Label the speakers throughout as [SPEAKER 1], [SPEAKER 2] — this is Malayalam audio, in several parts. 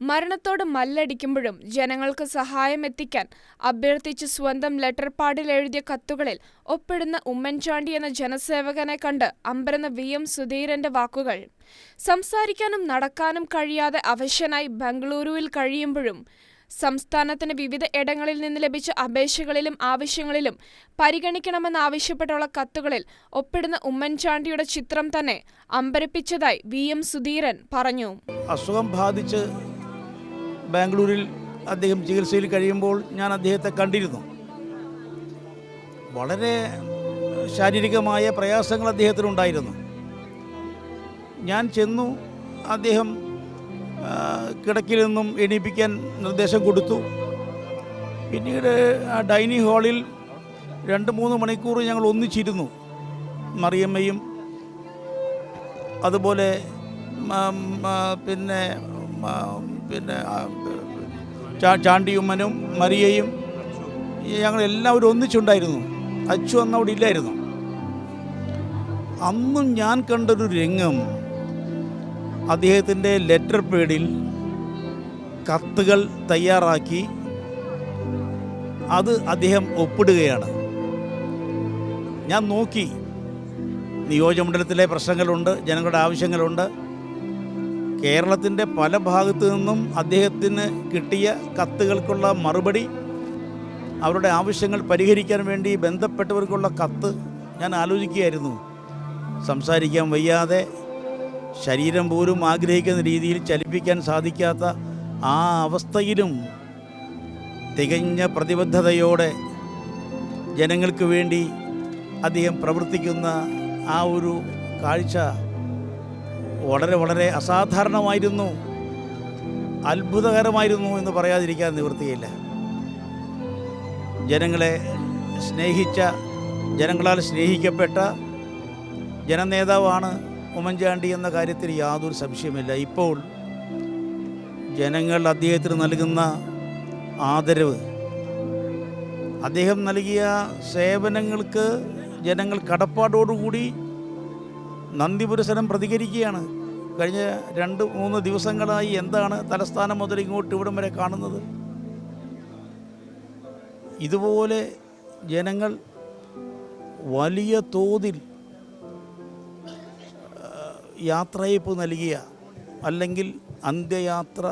[SPEAKER 1] മരണത്തോട് മല്ലടിക്കുമ്പോഴും ജനങ്ങൾക്ക് സഹായം എത്തിക്കാൻ അഭ്യർത്ഥിച്ച് സ്വന്തം ലെറ്റർ പാഡിൽ എഴുതിയ കത്തുകളിൽ ഒപ്പിടുന്ന ഉമ്മൻചാണ്ടി എന്ന ജനസേവകനെ കണ്ട് അമ്പരന്ന വി എം സുധീരന്റെ വാക്കുകൾ. സംസാരിക്കാനും നടക്കാനും കഴിയാതെ അവശനായി ബംഗളൂരുവിൽ കഴിയുമ്പോഴും സംസ്ഥാനത്തിന് വിവിധ ഇടങ്ങളിൽ നിന്ന് ലഭിച്ച അപേക്ഷകളിലും ആവശ്യങ്ങളിലും പരിഗണിക്കണമെന്നാവശ്യപ്പെട്ടുള്ള കത്തുകളിൽ ഒപ്പിടുന്ന ഉമ്മൻചാണ്ടിയുടെ ചിത്രം തന്നെ അമ്പരപ്പിച്ചതായി വി എം സുധീരൻ പറഞ്ഞു.
[SPEAKER 2] അസുഖം ബാധിച്ച് ബാംഗ്ലൂരിൽ അദ്ദേഹം ചികിത്സയിൽ കഴിയുമ്പോൾ ഞാൻ അദ്ദേഹത്തെ കണ്ടിരുന്നു. വളരെ ശാരീരികമായ പ്രയാസങ്ങൾ അദ്ദേഹത്തിനുണ്ടായിരുന്നു. ഞാൻ ചെന്നു അദ്ദേഹം കിടക്കിൽ നിന്നും എണീപ്പിക്കാൻ നിർദ്ദേശം കൊടുത്തു. പിന്നീട് ആ ഡൈനിങ് ഹാളിൽ രണ്ട് മൂന്ന് മണിക്കൂർ ഞങ്ങൾ ഒന്നിച്ചിരുന്നു മറിയമ്മയും അതുപോലെ പിന്നെ പിന്നെ ചാണ്ടിയുമ്മനും മരിയയും ഞങ്ങൾ എല്ലാവരും ഒന്നിച്ചുണ്ടായിരുന്നു. അച്ചു അന്ന് അവിടെ ഇല്ലായിരുന്നു. അന്നും ഞാൻ കണ്ടൊരു രംഗം. അദ്ദേഹത്തിന്റെ ലെറ്റർ പേഡിൽ കത്തുകൾ തയ്യാറാക്കി. അത് അദ്ദേഹം ഒപ്പിടുകയാണ്. ഞാൻ നോക്കി. നിയോജകമണ്ഡലത്തിലെ പ്രശ്നങ്ങളുണ്ട് ജനങ്ങളുടെ ആവശ്യങ്ങളുണ്ട്. കേരളത്തിന്റെ പല ഭാഗത്തു നിന്നും അദ്ദേഹത്തിന് കിട്ടിയ കത്തുകൾക്കുള്ള മറുപടി അവരുടെ ആവശ്യങ്ങൾ പരിഹരിക്കാൻ വേണ്ടി ബന്ധപ്പെട്ടവർക്കുള്ള കത്ത് ഞാൻ ആലോചിക്കുകയായിരുന്നു. സംസാരിക്കാൻ വയ്യാതെ ശരീരം പോലും ആഗ്രഹിക്കുന്ന രീതിയിൽ ചലിപ്പിക്കാൻ സാധിക്കാത്ത ആ അവസ്ഥയിലും തികഞ്ഞ പ്രതിബദ്ധതയോടെ ജനങ്ങൾക്ക് വേണ്ടി അദ്ദേഹം പ്രവർത്തിക്കുന്ന ആ ഒരു കാഴ്ച വളരെ വളരെ അസാധാരണമായിരുന്നു അത്ഭുതകരമായിരുന്നു എന്ന് പറയാതിരിക്കാൻ നിവൃത്തിയില്ല. ജനങ്ങളെ സ്നേഹിച്ച ജനങ്ങളാൽ സ്നേഹിക്കപ്പെട്ട ജനനേതാവാണ് ഉമ്മൻചാണ്ടി എന്ന കാര്യത്തിൽ യാതൊരു സംശയമില്ല ഇപ്പോൾ ജനങ്ങൾ അദ്ദേഹത്തിന് നൽകുന്ന ആദരവ് അദ്ദേഹം നൽകിയ സേവനങ്ങൾക്ക് ജനങ്ങൾ കടപ്പാടോടുകൂടി നന്ദി പുരസരം പ്രതികരിക്കുകയാണ്. കഴിഞ്ഞ രണ്ട് മൂന്ന് ദിവസങ്ങളായി എന്താണ് തലസ്ഥാനം മുതൽ ഇങ്ങോട്ട് ഇവിടം വരെ കാണുന്നത്? ഇതുപോലെ ജനങ്ങൾ വലിയ തോതിൽ യാത്രയപ്പ് നൽകിയ അല്ലെങ്കിൽ അന്ത്യയാത്ര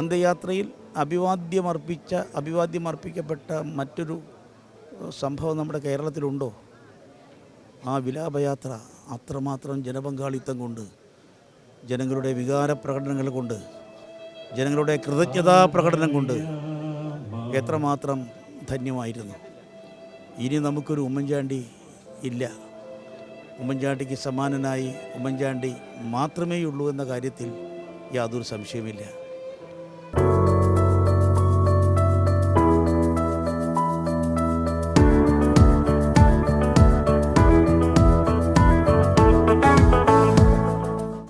[SPEAKER 2] അന്ത്യയാത്രയിൽ അഭിവാദ്യമർപ്പിച്ച അഭിവാദ്യമർപ്പിക്കപ്പെട്ട മറ്റൊരു സംഭവം നമ്മുടെ കേരളത്തിലുണ്ടോ? ആ വിലാപയാത്ര അത്രമാത്രം ജനപങ്കാളിത്തം കൊണ്ട് ജനങ്ങളുടെ വികാര പ്രകടനങ്ങൾ കൊണ്ട് ജനങ്ങളുടെ കൃതജ്ഞതാ പ്രകടനം കൊണ്ട് എത്രമാത്രം ധന്യമായിരുന്നു. ഇനി നമുക്കൊരു ഉമ്മൻചാണ്ടി ഇല്ല. ഉമ്മൻചാണ്ടിക്ക് സമാനനായി ഉമ്മൻചാണ്ടി മാത്രമേ ഉള്ളൂ എന്ന കാര്യത്തിൽ യാതൊരു സംശയമില്ല